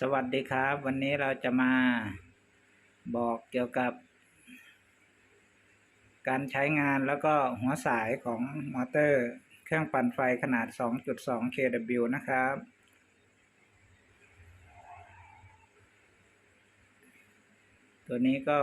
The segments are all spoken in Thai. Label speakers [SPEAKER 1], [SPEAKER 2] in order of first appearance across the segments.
[SPEAKER 1] สวัสดีครับ วันนี้เราจะมาบอกเกี่ยวกับ การใช้งานแล้วก็หัวสายของมอเตอร์ เครื่องปั่นไฟขนาด 2.2 kW นะครับ ตัวนี้ก็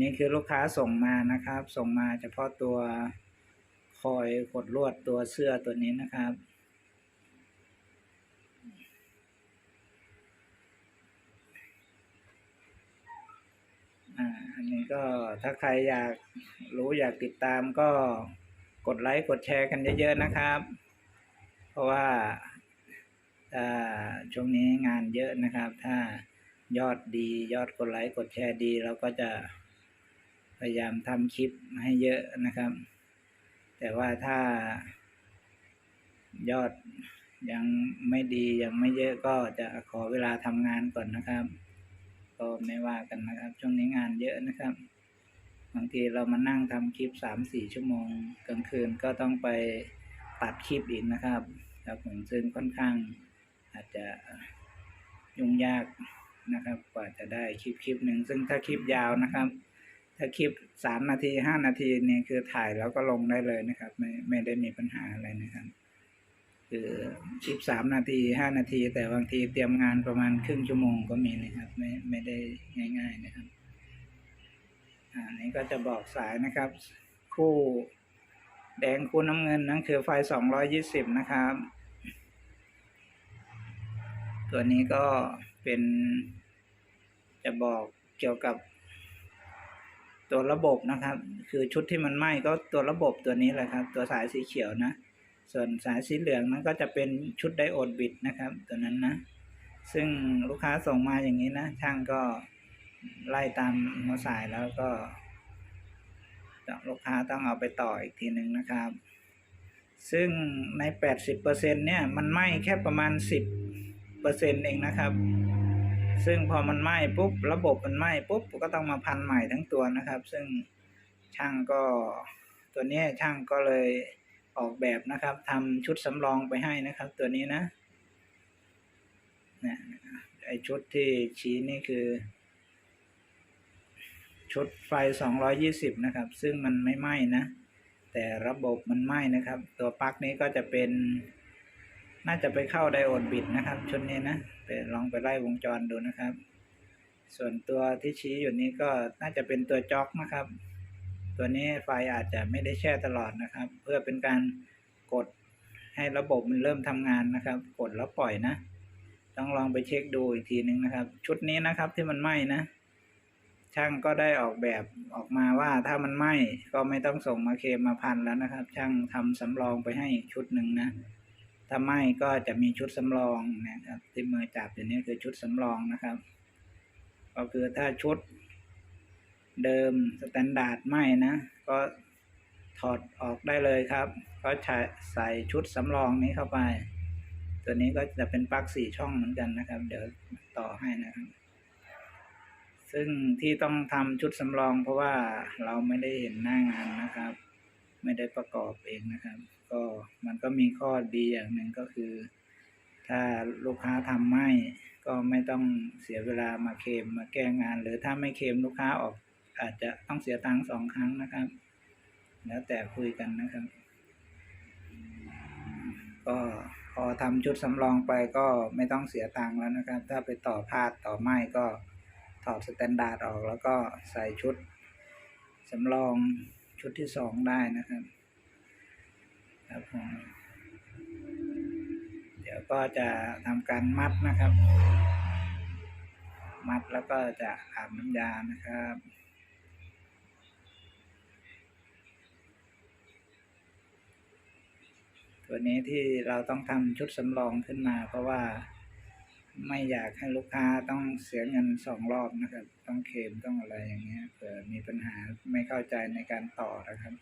[SPEAKER 1] นี่คือลูกค้าส่งมานะครับ ส่งมาเฉพาะตัว คอยกดลวดตัวเสื้อตัวนี้นะครับอ่าอันนี้ก็ถ้าใครอยากรู้อยากติดตามก็กดไลค์กดแชร์กันเยอะๆนะครับ เพราะว่าถ้าช่วงนี้งานเยอะนะครับ ถ้ายอดดียอดกดไลค์กดแชร์ดี เราก็จะพยายามทำคลิปให้เยอะนะครับ แต่ว่าถ้ายอดยังไม่ดียังไม่เยอะก็จะขอเวลาทำงานก่อนนะครับ ก็ไม่ว่ากันนะครับ ช่วงนี้งานเยอะนะครับบางทีเรามานั่งทำคลิปสามสี่ชั่วโมงกลางคืนก็ต้องไปตัดคลิปอีกนะครับครับผมซึ่งค่อนข้างอาจจะยุ่งยากนะครับ กว่าจะได้คลิปคลิปหนึ่งซึ่งถ้าคลิปยาวนะครับ ถ้าคลิปสามนาทีห้านาทีนี่คือถ่ายแล้วก็ลงได้เลยนะครับ ไม่ไม่ได้มีปัญหาอะไรนะครับ คือคลิปสามนาทีห้านาที แต่บางทีเตรียมงานประมาณครึ่งชั่วโมงก็มีนะครับ ไม่ไม่ได้ง่าย ๆนะครับอ่านี้ก็จะบอกสายนะครับ คู่แดงคู่น้ำเงินนั่นคือไฟสองร้อยี่สิบนะครับ ตัวนี้ก็เป็นจะบอกเกี่ยวกับ ตัวระบบนะครับ คือชุดที่มันไหม้ก็ตัวระบบตัวนี้แหละครับ ตัวสายสีเขียวนะ ส่วนสายสีเหลืองนั้นก็จะเป็นชุดไดโอดบิดนะครับ ตัวนั้นนะ ซึ่งลูกค้าส่งมาอย่างนี้นะ ช่างก็ไล่ตามหัวสายแล้วก็ลูกค้าต้องเอาไปต่ออีกทีหนึ่งนะครับ ซึ่งใน 80%เนี่ย มันไหม้แค่ประมาณ 10%เองนะครับ ซึ่งพอมันไหม้ปุ๊บระบบมันไหม้ปุ๊บก็ต้องมาพันใหม่ทั้งตัวนะครับ ซึ่งช่างก็ตัวนี้ช่างก็เลยออกแบบนะครับทำชุดสำรองไปให้นะครับ ตัวนี้นะนี่ยไอชุดที่ชี้นี่คือ ชุดไฟ 220 นะครับ ซึ่งมันไม่ไหม้นะ แต่ระบบมันไหม้นะครับ ตัวปลั๊กนี้ก็จะเป็น น่าจะไปเข้าไดโอดบิดนะครับ ชุดนี้นะไปลองไปไล่วงจรดูนะครับ ส่วนตัวที่ชี้อยู่นี้ก็น่าจะเป็นตัวจ็อกนะครับ ตัวนี้ไฟอาจจะไม่ได้แช่ตลอดนะครับ เพื่อเป็นการกดให้ระบบมันเริ่มทำงานนะครับ กดแล้วปล่อยนะต้องลองไปเช็คดูอีกทีหนึ่งนะครับ ชุดนี้นะครับที่มันไหม้นะ ช่างก็ได้ออกแบบออกมาว่าถ้ามันไหม้ก็ไม่ต้องส่งมาเคลมมาพันแล้วนะครับ ช่างทำสำรองไปให้อีกชุดหนึ่งนะ ถ้าไม้ก็จะมีชุดสำรองนะครับ ที่มือจับอยู่นี้คือชุดสำรองนะครับ ก็คือถ้าชุดเดิมสแตนดาร์ดไม้นะ ก็ถอดออกได้เลยครับ ก็ใส่ชุดสำรองนี้เข้าไป ตัวนี้ก็จะเป็นปลั๊กสี่ช่องเหมือนกันนะครับ เดี๋ยวต่อให้นะครับ ซึ่งที่ต้องทำชุดสำรองเพราะว่าเราไม่ได้เห็นหน้างานนะครับ ไม่ได้ประกอบเองนะครับ ก็มันก็มีข้อดีอย่างหนึ่งก็คือ ถ้าลูกค้าทำไม่ก็ไม่ต้องเสียเวลามาเคมมาแก้งาน หรือถ้าไม่เคมลูกค้าออก อาจจะต้องเสียตังค์สองครั้งนะครับ แล้วแต่คุยกันนะครับ ก็พอทำชุดสำรองไปก็ไม่ต้องเสียตังค์แล้วนะครับ ถ้าไปต่อพาดต่อไม้ก็ถอดสแตนดาร์ดออก แล้วก็ใส่ชุดสำรองชุดที่สองได้นะครับ ครับเดี๋ยวก็จะทำการมัดนะครับ มัดแล้วก็จะอาบน้ำยานะครับตัวนี้ที่เราต้องทำชุดสำรองขึ้นมา เพราะว่าไม่อยากให้ลูกค้าต้องเสียเงินสองรอบนะครับ ต้องเคลมต้องอะไรอย่างเงี้ยเผื่อมีปัญหาไม่เข้าใจในการต่อนะครับ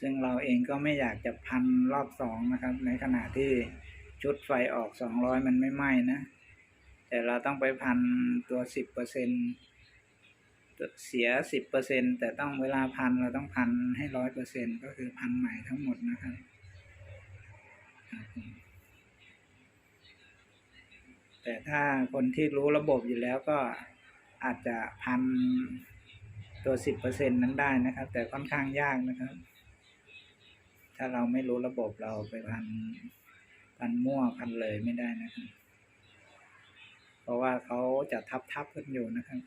[SPEAKER 1] ซึ่งเราเองก็ไม่อยากจะพันรอบสองนะครับ ในขณะที่ชุดไฟออกสองร้อยมันไม่ไหม้นะ แต่เราต้องไปพันตัวสิบเปอร์เซ็นเสียสิบเปอร์เซ็นแต่ต้องเวลาพันเราต้องพันให้ร้อยเปอร์เซ็นก็คือพันใหม่ทั้งหมดนะครับแต่ถ้าคนที่รู้ระบบอยู่แล้วก็อาจจะพันตัวสิบเปอร์เซ็นนั้นได้นะครับ แต่ค่อนข้างยากนะครับ ถ้าเราไม่รู้ระบบเราไปพันพันมั่วพันเลยไม่ได้นะครับ เพราะว่าเขาจะทับทับกันอยู่นะครับ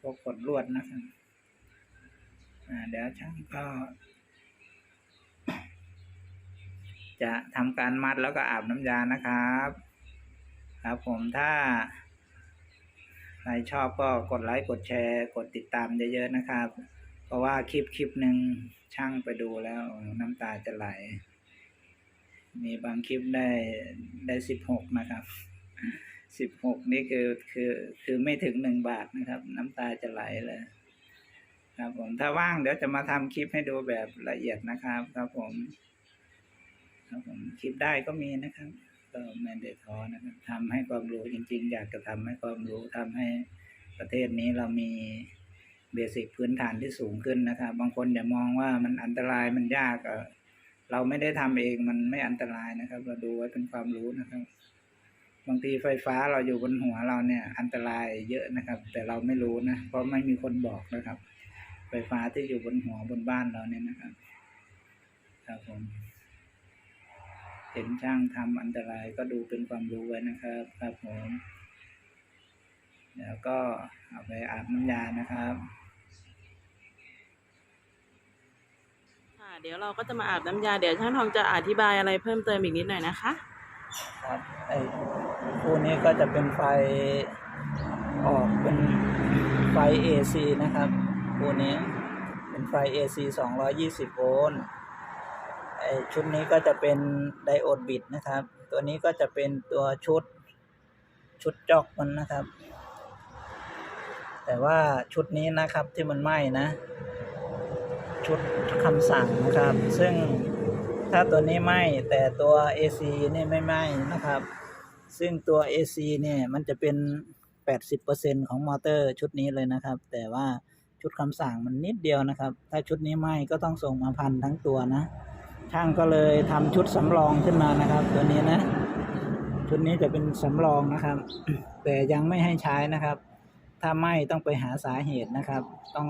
[SPEAKER 1] พวกกดลวดนะครับอ่าเดี๋ยวช่างก็ จะทำการมัดแล้วก็อาบน้ำยานะครับ ครับผมถ้าใครชอบก็กดไลค์กดแชร์ กดติดตามเยอะๆนะครับ ราะว่าคลิปคลิปหนึ่งช่างไปดูแล้วน้ำตาจะไหล มีบางคลิปได้ได้สิบหกนะครับสิบหกนี่คือคือคือไม่ถึงหนึ่งบาทนะครับ น้ำตาจะไหลเลยครับผมถ้าว่างเดี๋ยวจะมาทำคลิปให้ดูแบบละเอียดนะครับ ครับผม ครับผมคลิปได้ก็มีนะครับ ก็ไม่ได้ท้อนะครับทำให้ความรู้จริง ๆ อยากจะทำให้ความรู้ทำให้ประเทศนี้เรามี เบสิกพื้นฐานที่สูงขึ้นนะครับ บางคนอย่ามองว่ามันอันตรายมันยากเออเราไม่ได้ทำเองมันไม่อันตรายนะครับ เราดูไว้เป็นความรู้นะครับ บางทีไฟฟ้าเราอยู่บนหัวเราเนี่ย อันตรายเยอะนะครับ แต่เราไม่รู้นะเพราะไม่มีคนบอกนะครับ ไฟฟ้าที่อยู่บนหัวบนบ้านเราเนี่ยนะครับครับผมเห็นช่างทำอันตรายก็ดูเป็นความรู้ไว้นะครับ ครับผมเดี๋ยวก็เอาไปอาบน้ำยานะครับ
[SPEAKER 2] ค่ะ เดี๋ยวเราก็จะมาอาบน้ำยา เดี๋ยวช่างทองจะอธิบายอะไรเพิ่มเติมอีกนิดหน่อยนะคะ
[SPEAKER 1] ครับไอ้คู่นี้ก็จะเป็นไฟออกเป็นไฟ AC นะครับคู่นี้เป็นไฟ AC 220 โวลต์ไอ้ชุดนี้ก็จะเป็นไดโอดบิดนะครับ ตัวนี้ก็จะเป็นตัวชุดชุดจอกมันนะครับ แต่ว่าชุดนี้นะครับที่มันไหม้นะ ชุดคำสั่งนะครับ ซึ่งถ้าตัวนี้ไม้แต่ตัว AC นี่ไม่ไหม้นะครับ ซึ่งตัว AC เนี่ยมันจะเป็น 80%ของมอเตอร์ชุดนี้เลยนะครับ แต่ว่าชุดคำสั่งมันนิดเดียวนะครับ ถ้าชุดนี้ไหม้ก็ต้องส่งมาพันทั้งตัวนะ ช่างก็เลยทำชุดสำรองขึ้นมานะครับ ตัวนี้นะ ชุดนี้จะเป็นสำรองนะครับ แต่ยังไม่ให้ใช้นะครับ ถ้าไหม้ต้องไปหาสาเหตุนะครับ ต้อง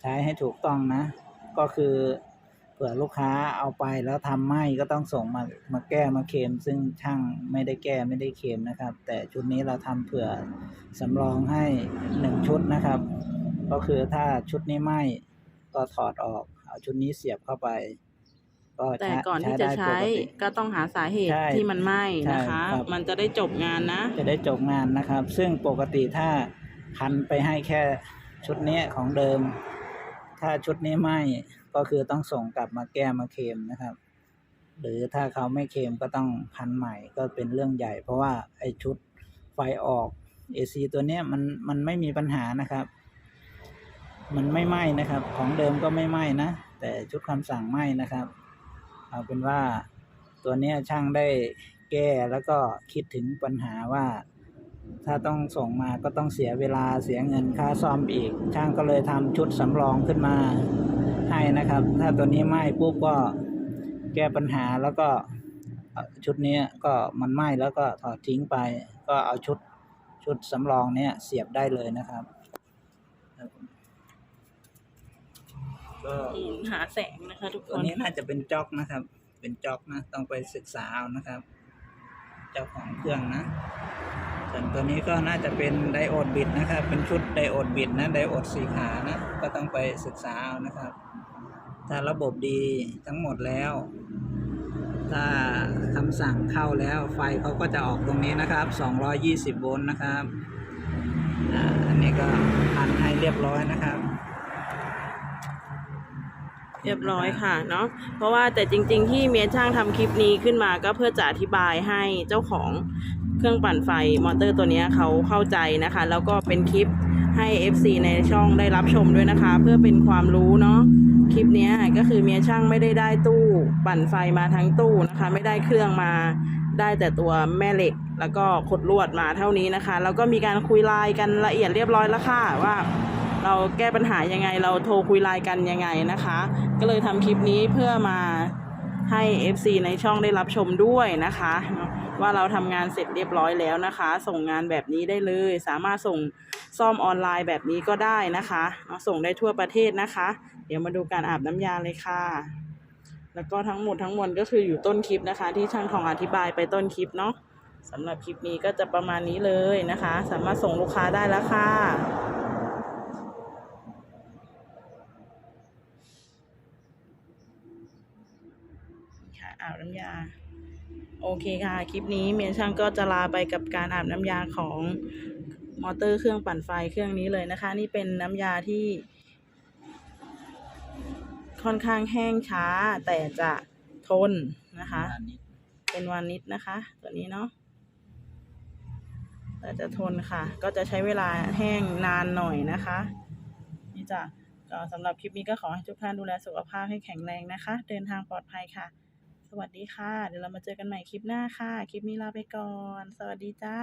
[SPEAKER 1] ใช้ให้ถูกต้องนะ ก็คือเผื่อลูกค้าเอาไปแล้วทำไหม้ก็ต้องส่งมามาแก้มาเคลมซึ่งช่างไม่ได้แก้ไม่ได้เคลมนะครับ แต่ชุดนี้เราทำเผื่อสำรองให้หนึ่งชุดนะครับ ก็คือถ้าชุดนี้ไหม้ก็ถอดออกเอาชุดนี้เสียบเข้าไปก็
[SPEAKER 2] แต่
[SPEAKER 1] ใช้
[SPEAKER 2] ก่อนที่จะ
[SPEAKER 1] ได้ป
[SPEAKER 2] ใช้
[SPEAKER 1] กติ
[SPEAKER 2] ก็ต้องหาสาเหตุ
[SPEAKER 1] ใช่
[SPEAKER 2] ที่มันไหม้นะคะ
[SPEAKER 1] ใช่ครับ
[SPEAKER 2] มันจะได้จบงานนะ
[SPEAKER 1] จะได้จบงานนะครับ ซึ่งปกติถ้าพันไปให้แค่ชุดนี้ของเดิม ถ้าชุดนี้ไหม้ก็คือต้องส่งกลับมาแก้มาเคลมนะครับ หรือถ้าเขาไม่เคลมก็ต้องพันใหม่ก็เป็นเรื่องใหญ่ เพราะว่าไอ้ชุดไฟออก AC ตัวเนี้ยมันมันไม่มีปัญหานะครับ มันไม่ไหม้นะครับ ของเดิมก็ไม่ไหม้นะ แต่ชุดคำสั่งไหม้นะครับ เอาเป็นว่าตัวเนี้ยช่างได้แก้แล้วก็คิดถึงปัญหาว่า ถ้าต้องส่งมาก็ต้องเสียเวลาเสียเงินค่าซ่อมอีก ช่างก็เลยทำชุดสำรองขึ้นมาให้นะครับ ถ้าตัวนี้ไหม้ปุ๊บก็แก้ปัญหาแล้วก็เอ่อชุดนี้ก็มันไหม้แล้วก็ถอดทิ้งไป ก็เอาชุดชุดสำรองเนี้ยเสียบได้เลยนะครับครับก็
[SPEAKER 2] หาแสงนะคะทุกค
[SPEAKER 1] ตัวนนี้น่าจะเป็นจ็อกนะครับ เป็นจ็อกนะต้องไปศึกษาเอานะครับ เจ้าของเครื่องนะ ส่วนตัวนี้ก็น่าจะเป็นไดโอดบิดนะครับ เป็นชุดไดโอดบิดนะไดโอดสีขานะ ก็ต้องไปศึกษาเอานะครับ ถ้าระบบดีทั้งหมดแล้ว ถ้าคำสั่งเข้าแล้วไฟเขาก็จะออกตรงนี้นะครับ 220 โวลต์นะครับอันนี้ก็พันให้เรียบร้อยนะครับ
[SPEAKER 2] เรียบร้อยค่ะเนาะเพราะว่าแต่จริง ๆ ที่เมียช่างทำคลิปนี้ขึ้นมาก็เพื่อจะอธิบายให้เจ้าของ เครื่องปั่นไฟมอเตอร์ตัวนี้เขาเข้าใจนะคะ แล้วก็เป็นคลิปให้ FC ในช่องได้รับชมด้วยนะคะ เพื่อเป็นความรู้เนาะคลิปนี้ก็คือเมียช่างไม่ได้ได้ตู้ปั่นไฟมาทั้งตู้นะคะ ไม่ได้เครื่องมาได้แต่ตัวแม่เหล็กแล้วก็ขดลวดมาเท่านี้นะคะ แล้วก็มีการคุยไลน์กันละเอียดเรียบร้อยแล้วค่ะว่า เราแก้ปัญหายังไงเราโทรคุยไลน์กันยังไงนะคะ ก็เลยทำคลิปนี้เพื่อมาให้ FC ในช่องได้รับชมด้วยนะคะ ว่าเราทำงานเสร็จเรียบร้อยแล้วนะคะ ส่งงานแบบนี้ได้เลย สามารถส่งซ่อมออนไลน์แบบนี้ก็ได้นะคะส่งได้ทั่วประเทศนะคะ เดี๋ยวมาดูการอาบน้ำยาเลยค่ะ แล้วก็ทั้งหมดทั้งมวลก็คืออยู่ต้นคลิปนะคะ ที่ช่างทองอธิบายไปต้นคลิปเนาะสำหรับคลิปนี้ก็จะประมาณนี้เลยนะคะ สามารถส่งลูกค้าได้แล้วค่ะค่ะอาบน้ำยา โอเคค่ะ คลิปนี้เมียนช่างก็จะลาไปกับการอาบน้ำยาของมอเตอร์เครื่องปั่นไฟเครื่องนี้เลยนะคะ นี่เป็นน้ำยาที่ค่อนข้างแห้งช้าแต่จะทนนะคะ เป็นวานิชนะคะ ตัวนี้เนาะแต่จะทนค่ะ ก็จะใช้เวลาแห้งนานหน่อยนะคะ นี่จ้ะก็สำหรับคลิปนี้ก็ขอให้ทุกท่านดูแลสุขภาพให้แข็งแรงนะคะ เดินทางปลอดภัยค่ะ สวัสดีค่ะ เดี๋ยวเรามาเจอกันใหม่คลิปหน้าค่ะ คลิปนี้ลาไปก่อน สวัสดีจ้า